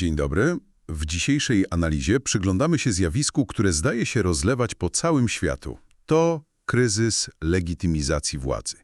Dzień dobry. W dzisiejszej analizie przyglądamy się zjawisku, które zdaje się rozlewać po całym światu. To kryzys legitymizacji władzy.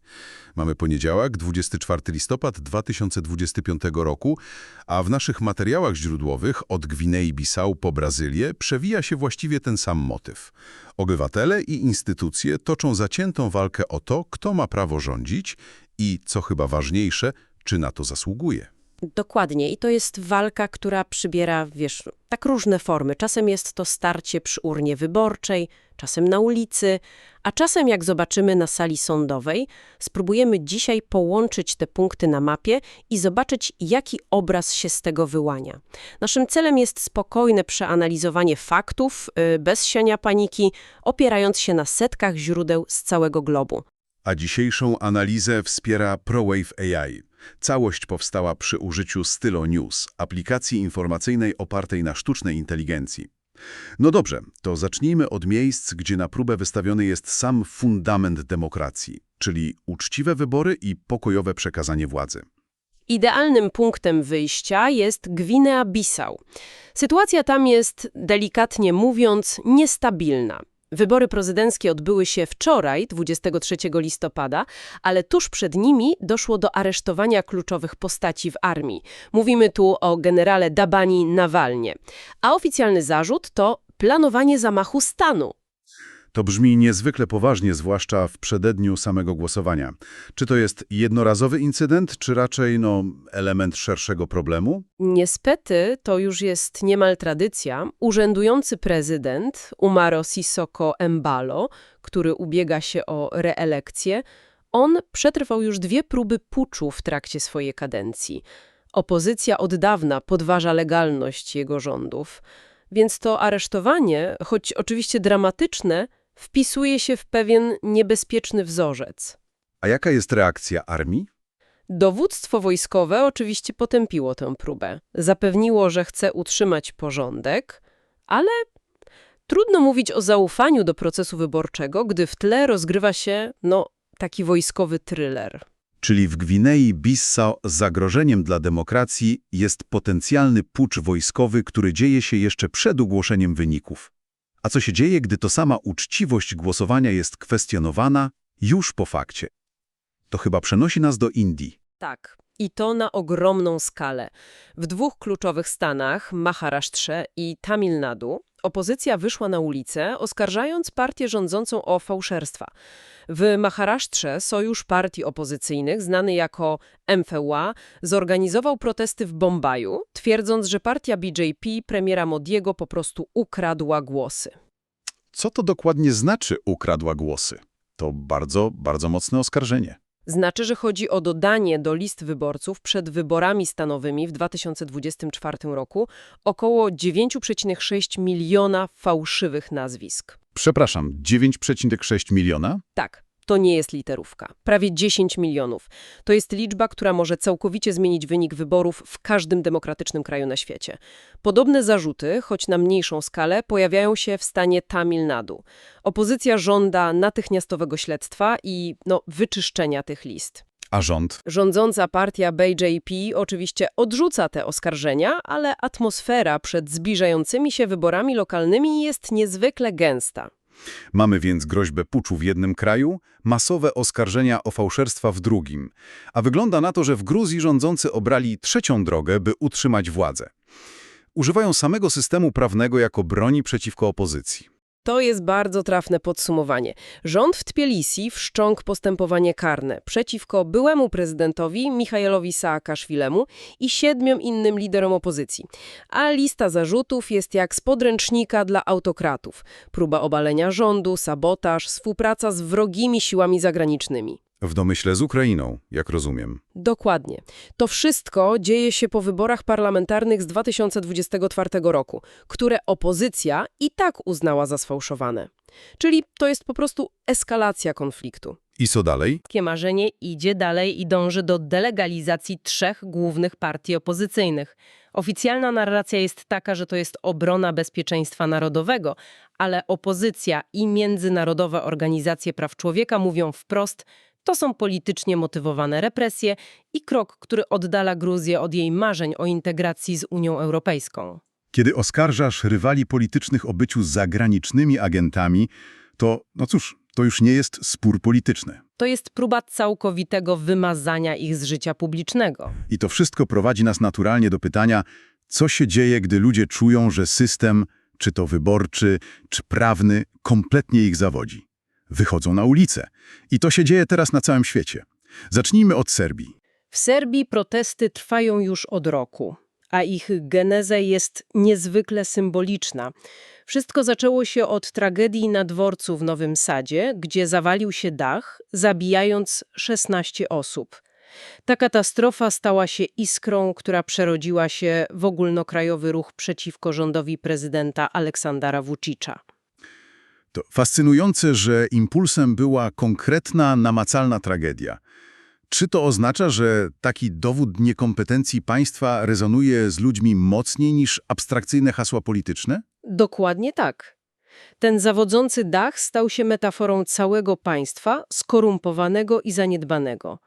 Mamy poniedziałek, 24 listopad 2025 roku, a w naszych materiałach źródłowych od Gwinei-Bissau po Brazylię przewija się właściwie ten sam motyw. Obywatele i instytucje toczą zaciętą walkę o to, kto ma prawo rządzić i, co chyba ważniejsze, czy na to zasługuje. Dokładnie. I to jest walka, która przybiera, wiesz, tak różne formy. Czasem jest to starcie przy urnie wyborczej, czasem na ulicy, a czasem, jak zobaczymy na sali sądowej, spróbujemy dzisiaj połączyć te punkty na mapie i zobaczyć, jaki obraz się z tego wyłania. Naszym celem jest spokojne przeanalizowanie faktów, yy, bez siania paniki, opierając się na setkach źródeł z całego globu. A dzisiejszą analizę wspiera ProWave AI. Całość powstała przy użyciu Stylo News, aplikacji informacyjnej opartej na sztucznej inteligencji. No dobrze, to zacznijmy od miejsc, gdzie na próbę wystawiony jest sam fundament demokracji, czyli uczciwe wybory i pokojowe przekazanie władzy. Idealnym punktem wyjścia jest Gwinea-Bissau. Sytuacja tam jest, delikatnie mówiąc, niestabilna. Wybory prezydenckie odbyły się wczoraj, 23 listopada, ale tuż przed nimi doszło do aresztowania kluczowych postaci w armii. Mówimy tu o generale Dabani Nawalnie. A oficjalny zarzut to planowanie zamachu stanu. To brzmi niezwykle poważnie, zwłaszcza w przededniu samego głosowania. Czy to jest jednorazowy incydent, czy raczej no, element szerszego problemu? Niestety to już jest niemal tradycja. Urzędujący prezydent Umaro Sisoko Embalo, który ubiega się o reelekcję, on przetrwał już dwie próby puczu w trakcie swojej kadencji. Opozycja od dawna podważa legalność jego rządów. Więc to aresztowanie, choć oczywiście dramatyczne, wpisuje się w pewien niebezpieczny wzorzec. A jaka jest reakcja armii? Dowództwo wojskowe oczywiście potępiło tę próbę. Zapewniło, że chce utrzymać porządek, ale trudno mówić o zaufaniu do procesu wyborczego, gdy w tle rozgrywa się, no, taki wojskowy thriller. Czyli w Gwinei-Bissau zagrożeniem dla demokracji jest potencjalny pucz wojskowy, który dzieje się jeszcze przed ogłoszeniem wyników. A co się dzieje, gdy to sama uczciwość głosowania jest kwestionowana już po fakcie? To chyba przenosi nas do Indii. Tak. I to na ogromną skalę. W dwóch kluczowych stanach, Maharashtrze i Tamil Nadu, opozycja wyszła na ulicę, oskarżając partię rządzącą o fałszerstwa. W Maharashtrze Sojusz Partii Opozycyjnych, znany jako MFUA, zorganizował protesty w Bombaju, twierdząc, że partia BJP premiera Modiego po prostu ukradła głosy. Co to dokładnie znaczy ukradła głosy? To bardzo, bardzo mocne oskarżenie. Znaczy, że chodzi o dodanie do list wyborców przed wyborami stanowymi w 2024 roku około 9,6 miliona fałszywych nazwisk. Przepraszam, 9,6 miliona? Tak, to nie jest literówka. Prawie 10 milionów. To jest liczba, która może całkowicie zmienić wynik wyborów w każdym demokratycznym kraju na świecie. Podobne zarzuty, choć na mniejszą skalę, pojawiają się w stanie Tamil Nadu. Opozycja żąda natychmiastowego śledztwa i no, wyczyszczenia tych list. A rząd? Rządząca partia BJP oczywiście odrzuca te oskarżenia, ale atmosfera przed zbliżającymi się wyborami lokalnymi jest niezwykle gęsta. Mamy więc groźbę puczu w jednym kraju, masowe oskarżenia o fałszerstwa w drugim. A wygląda na to, że w Gruzji rządzący obrali trzecią drogę, by utrzymać władzę. Używają samego systemu prawnego jako broni przeciwko opozycji. To jest bardzo trafne podsumowanie. Rząd w Tbilisi wszcząkł postępowanie karne przeciwko byłemu prezydentowi Michailowi Saakaszwilemu i siedmiom innym liderom opozycji. A lista zarzutów jest jak z podręcznika dla autokratów. Próba obalenia rządu, sabotaż, współpraca z wrogimi siłami zagranicznymi. W domyśle z Ukrainą, jak rozumiem. Dokładnie. To wszystko dzieje się po wyborach parlamentarnych z 2024 roku, które opozycja i tak uznała za sfałszowane. Czyli to jest po prostu eskalacja konfliktu. I co dalej? Takie marzenie idzie dalej i dąży do delegalizacji trzech głównych partii opozycyjnych. Oficjalna narracja jest taka, że to jest obrona bezpieczeństwa narodowego, ale opozycja i międzynarodowe organizacje praw człowieka mówią wprost, To są politycznie motywowane represje i krok, który oddala Gruzję od jej marzeń o integracji z Unią Europejską. Kiedy oskarżasz rywali politycznych o byciu zagranicznymi agentami, to, no cóż, to już nie jest spór polityczny. To jest próba całkowitego wymazania ich z życia publicznego. I to wszystko prowadzi nas naturalnie do pytania, co się dzieje, gdy ludzie czują, że system, czy to wyborczy, czy prawny, kompletnie ich zawodzi. Wychodzą na ulicę. I to się dzieje teraz na całym świecie. Zacznijmy od Serbii. W Serbii protesty trwają już od roku, a ich geneza jest niezwykle symboliczna. Wszystko zaczęło się od tragedii na dworcu w Nowym Sadzie, gdzie zawalił się dach, zabijając 16 osób. Ta katastrofa stała się iskrą, która przerodziła się w ogólnokrajowy ruch przeciwko rządowi prezydenta Aleksandra Vucicza. To fascynujące, że impulsem była konkretna, namacalna tragedia. Czy to oznacza, że taki dowód niekompetencji państwa rezonuje z ludźmi mocniej niż abstrakcyjne hasła polityczne? Dokładnie tak. Ten zawodzący dach stał się metaforą całego państwa, skorumpowanego i zaniedbanego.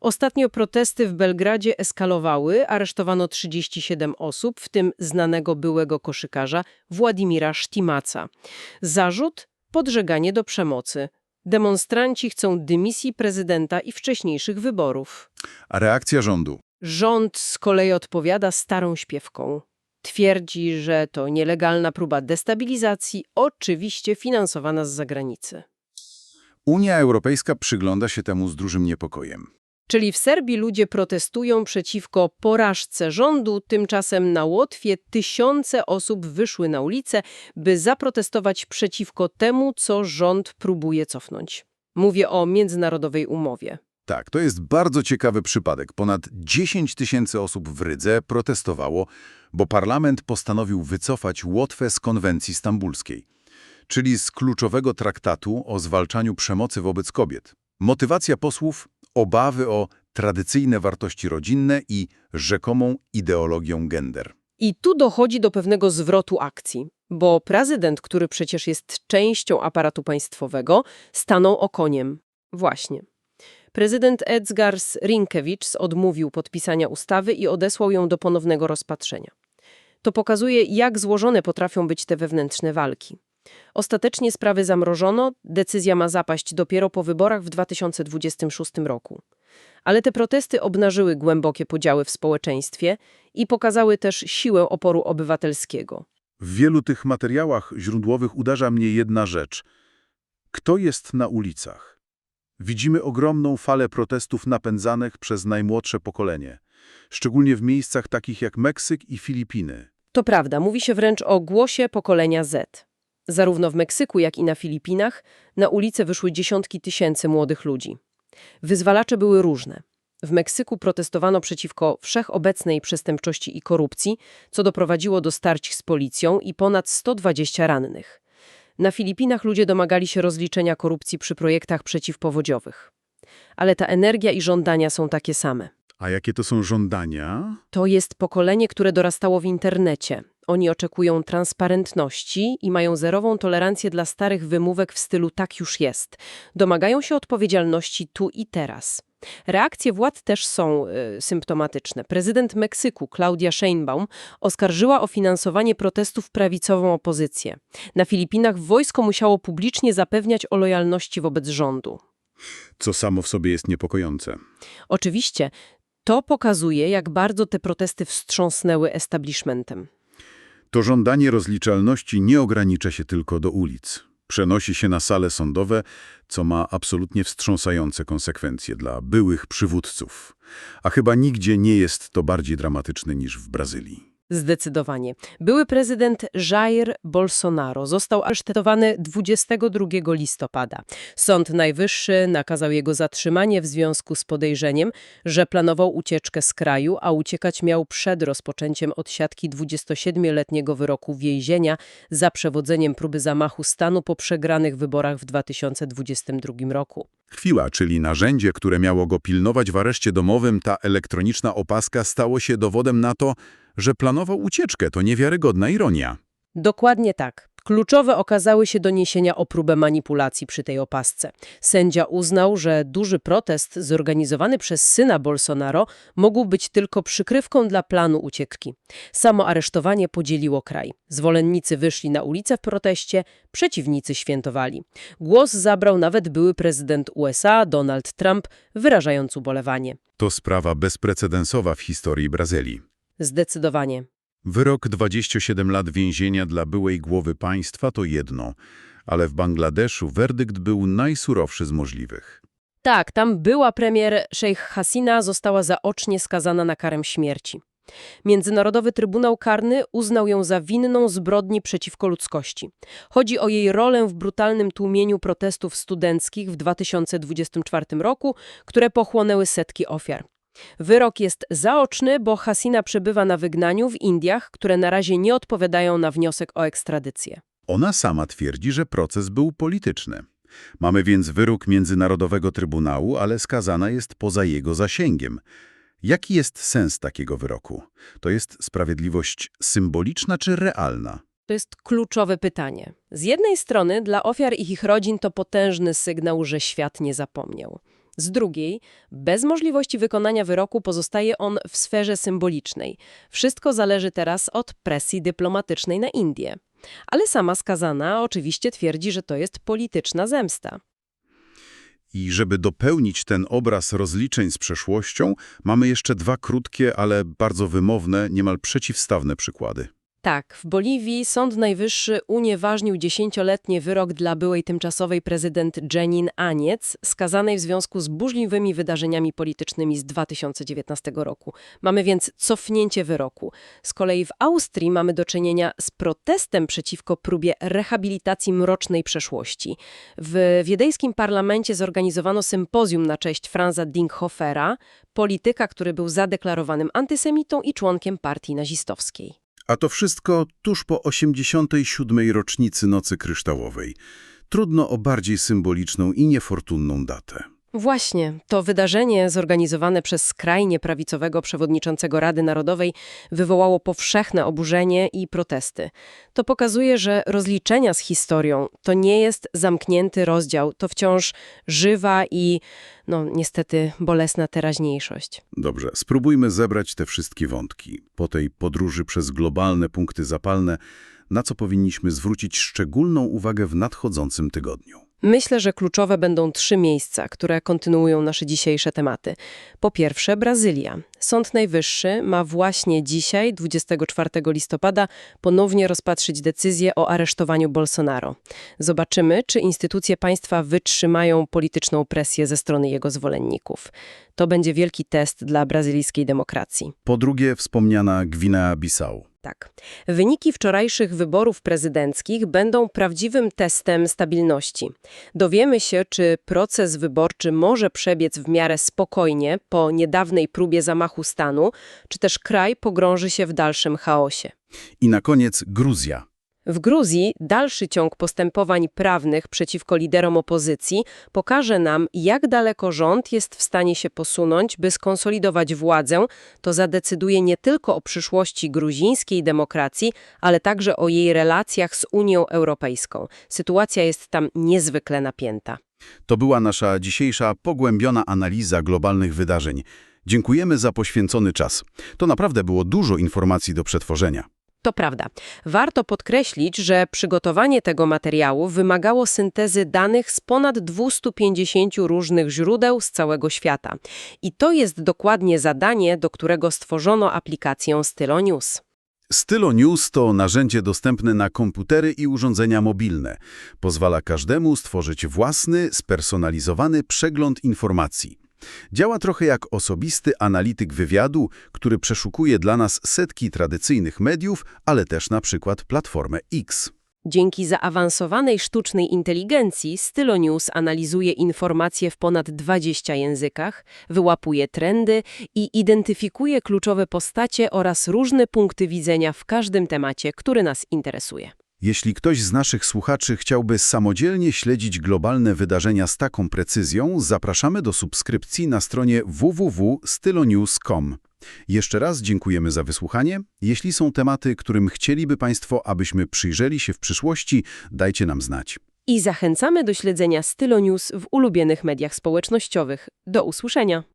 Ostatnio protesty w Belgradzie eskalowały, aresztowano 37 osób, w tym znanego byłego koszykarza Władimira Sztimaca. Zarzut? Podżeganie do przemocy. Demonstranci chcą dymisji prezydenta i wcześniejszych wyborów. A reakcja rządu? Rząd z kolei odpowiada starą śpiewką. Twierdzi, że to nielegalna próba destabilizacji, oczywiście finansowana z zagranicy. Unia Europejska przygląda się temu z dużym niepokojem. Czyli w Serbii ludzie protestują przeciwko porażce rządu, tymczasem na Łotwie tysiące osób wyszły na ulicę, by zaprotestować przeciwko temu, co rząd próbuje cofnąć. Mówię o międzynarodowej umowie. Tak, to jest bardzo ciekawy przypadek. Ponad 10 tysięcy osób w Rydze protestowało, bo parlament postanowił wycofać Łotwę z konwencji stambulskiej, czyli z kluczowego traktatu o zwalczaniu przemocy wobec kobiet. Motywacja posłów – obawy o tradycyjne wartości rodzinne i rzekomą ideologią gender. I tu dochodzi do pewnego zwrotu akcji, bo prezydent, który przecież jest częścią aparatu państwowego, stanął okoniem. Właśnie. Prezydent Edgars Rinkewicz odmówił podpisania ustawy i odesłał ją do ponownego rozpatrzenia. To pokazuje, jak złożone potrafią być te wewnętrzne walki. Ostatecznie sprawy zamrożono, decyzja ma zapaść dopiero po wyborach w 2026 roku. Ale te protesty obnażyły głębokie podziały w społeczeństwie i pokazały też siłę oporu obywatelskiego. W wielu tych materiałach źródłowych uderza mnie jedna rzecz. Kto jest na ulicach? Widzimy ogromną falę protestów napędzanych przez najmłodsze pokolenie, szczególnie w miejscach takich jak Meksyk i Filipiny. To prawda, mówi się wręcz o głosie pokolenia Z. Zarówno w Meksyku, jak i na Filipinach na ulice wyszły dziesiątki tysięcy młodych ludzi. Wyzwalacze były różne. W Meksyku protestowano przeciwko wszechobecnej przestępczości i korupcji, co doprowadziło do starć z policją i ponad 120 rannych. Na Filipinach ludzie domagali się rozliczenia korupcji przy projektach przeciwpowodziowych. Ale ta energia i żądania są takie same. A jakie to są żądania? To jest pokolenie, które dorastało w internecie. Oni oczekują transparentności i mają zerową tolerancję dla starych wymówek w stylu tak już jest. Domagają się odpowiedzialności tu i teraz. Reakcje władz też są y, symptomatyczne. Prezydent Meksyku, Claudia Sheinbaum, oskarżyła o finansowanie protestów prawicową opozycję. Na Filipinach wojsko musiało publicznie zapewniać o lojalności wobec rządu. Co samo w sobie jest niepokojące. Oczywiście, to pokazuje, jak bardzo te protesty wstrząsnęły establishmentem. To żądanie rozliczalności nie ogranicza się tylko do ulic. Przenosi się na sale sądowe, co ma absolutnie wstrząsające konsekwencje dla byłych przywódców. A chyba nigdzie nie jest to bardziej dramatyczne niż w Brazylii. Zdecydowanie. Były prezydent Jair Bolsonaro został aresztowany 22 listopada. Sąd Najwyższy nakazał jego zatrzymanie w związku z podejrzeniem, że planował ucieczkę z kraju, a uciekać miał przed rozpoczęciem odsiadki 27-letniego wyroku więzienia za przewodzeniem próby zamachu stanu po przegranych wyborach w 2022 roku. Chwila, czyli narzędzie, które miało go pilnować w areszcie domowym, ta elektroniczna opaska, stało się dowodem na to, że planował ucieczkę. To niewiarygodna ironia. Dokładnie tak. Kluczowe okazały się doniesienia o próbę manipulacji przy tej opasce. Sędzia uznał, że duży protest zorganizowany przez syna Bolsonaro mógł być tylko przykrywką dla planu ucieczki. Samo aresztowanie podzieliło kraj. Zwolennicy wyszli na ulicę w proteście, przeciwnicy świętowali. Głos zabrał nawet były prezydent USA Donald Trump, wyrażając ubolewanie. To sprawa bezprecedensowa w historii Brazylii. Zdecydowanie. Wyrok 27 lat więzienia dla byłej głowy państwa to jedno, ale w Bangladeszu werdykt był najsurowszy z możliwych. Tak, tam była premier Sheikh Hasina została zaocznie skazana na karę śmierci. Międzynarodowy Trybunał Karny uznał ją za winną zbrodni przeciwko ludzkości. Chodzi o jej rolę w brutalnym tłumieniu protestów studenckich w 2024 roku, które pochłonęły setki ofiar. Wyrok jest zaoczny, bo Hasina przebywa na wygnaniu w Indiach, które na razie nie odpowiadają na wniosek o ekstradycję. Ona sama twierdzi, że proces był polityczny. Mamy więc wyrok Międzynarodowego Trybunału, ale skazana jest poza jego zasięgiem. Jaki jest sens takiego wyroku? To jest sprawiedliwość symboliczna czy realna? To jest kluczowe pytanie. Z jednej strony dla ofiar i ich rodzin to potężny sygnał, że świat nie zapomniał. Z drugiej, bez możliwości wykonania wyroku pozostaje on w sferze symbolicznej. Wszystko zależy teraz od presji dyplomatycznej na Indię. Ale sama skazana oczywiście twierdzi, że to jest polityczna zemsta. I żeby dopełnić ten obraz rozliczeń z przeszłością, mamy jeszcze dwa krótkie, ale bardzo wymowne, niemal przeciwstawne przykłady. Tak, w Boliwii Sąd Najwyższy unieważnił dziesięcioletni wyrok dla byłej tymczasowej prezydent Jenin Aniec, skazanej w związku z burzliwymi wydarzeniami politycznymi z 2019 roku. Mamy więc cofnięcie wyroku. Z kolei w Austrii mamy do czynienia z protestem przeciwko próbie rehabilitacji mrocznej przeszłości. W wiedeńskim parlamencie zorganizowano sympozjum na cześć Franza Dinghofera, polityka, który był zadeklarowanym antysemitą i członkiem partii nazistowskiej. A to wszystko tuż po 87. rocznicy Nocy Kryształowej. Trudno o bardziej symboliczną i niefortunną datę. Właśnie, to wydarzenie zorganizowane przez skrajnie prawicowego przewodniczącego Rady Narodowej wywołało powszechne oburzenie i protesty. To pokazuje, że rozliczenia z historią to nie jest zamknięty rozdział, to wciąż żywa i, no niestety, bolesna teraźniejszość. Dobrze, spróbujmy zebrać te wszystkie wątki. Po tej podróży przez globalne punkty zapalne, na co powinniśmy zwrócić szczególną uwagę w nadchodzącym tygodniu. Myślę, że kluczowe będą trzy miejsca, które kontynuują nasze dzisiejsze tematy. Po pierwsze, Brazylia. Sąd Najwyższy ma właśnie dzisiaj, 24 listopada, ponownie rozpatrzyć decyzję o aresztowaniu Bolsonaro. Zobaczymy, czy instytucje państwa wytrzymają polityczną presję ze strony jego zwolenników. To będzie wielki test dla brazylijskiej demokracji. Po drugie, wspomniana Gwinea-Bissau. Tak. Wyniki wczorajszych wyborów prezydenckich będą prawdziwym testem stabilności. Dowiemy się, czy proces wyborczy może przebiec w miarę spokojnie po niedawnej próbie zamachu stanu, czy też kraj pogrąży się w dalszym chaosie. I na koniec Gruzja. W Gruzji dalszy ciąg postępowań prawnych przeciwko liderom opozycji pokaże nam, jak daleko rząd jest w stanie się posunąć, by skonsolidować władzę. To zadecyduje nie tylko o przyszłości gruzińskiej demokracji, ale także o jej relacjach z Unią Europejską. Sytuacja jest tam niezwykle napięta. To była nasza dzisiejsza pogłębiona analiza globalnych wydarzeń. Dziękujemy za poświęcony czas. To naprawdę było dużo informacji do przetworzenia. To prawda. Warto podkreślić, że przygotowanie tego materiału wymagało syntezy danych z ponad 250 różnych źródeł z całego świata. I to jest dokładnie zadanie, do którego stworzono aplikację Stylo News. Stylo News to narzędzie dostępne na komputery i urządzenia mobilne. Pozwala każdemu stworzyć własny, spersonalizowany przegląd informacji. Działa trochę jak osobisty analityk wywiadu, który przeszukuje dla nas setki tradycyjnych mediów, ale też na przykład platformę X. Dzięki zaawansowanej sztucznej inteligencji Stylo News analizuje informacje w ponad 20 językach, wyłapuje trendy i identyfikuje kluczowe postacie oraz różne punkty widzenia w każdym temacie, który nas interesuje. Jeśli ktoś z naszych słuchaczy chciałby samodzielnie śledzić globalne wydarzenia z taką precyzją, zapraszamy do subskrypcji na stronie www.stylonews.com. Jeszcze raz dziękujemy za wysłuchanie. Jeśli są tematy, którym chcieliby Państwo, abyśmy przyjrzeli się w przyszłości, dajcie nam znać. I zachęcamy do śledzenia Stylo News w ulubionych mediach społecznościowych. Do usłyszenia!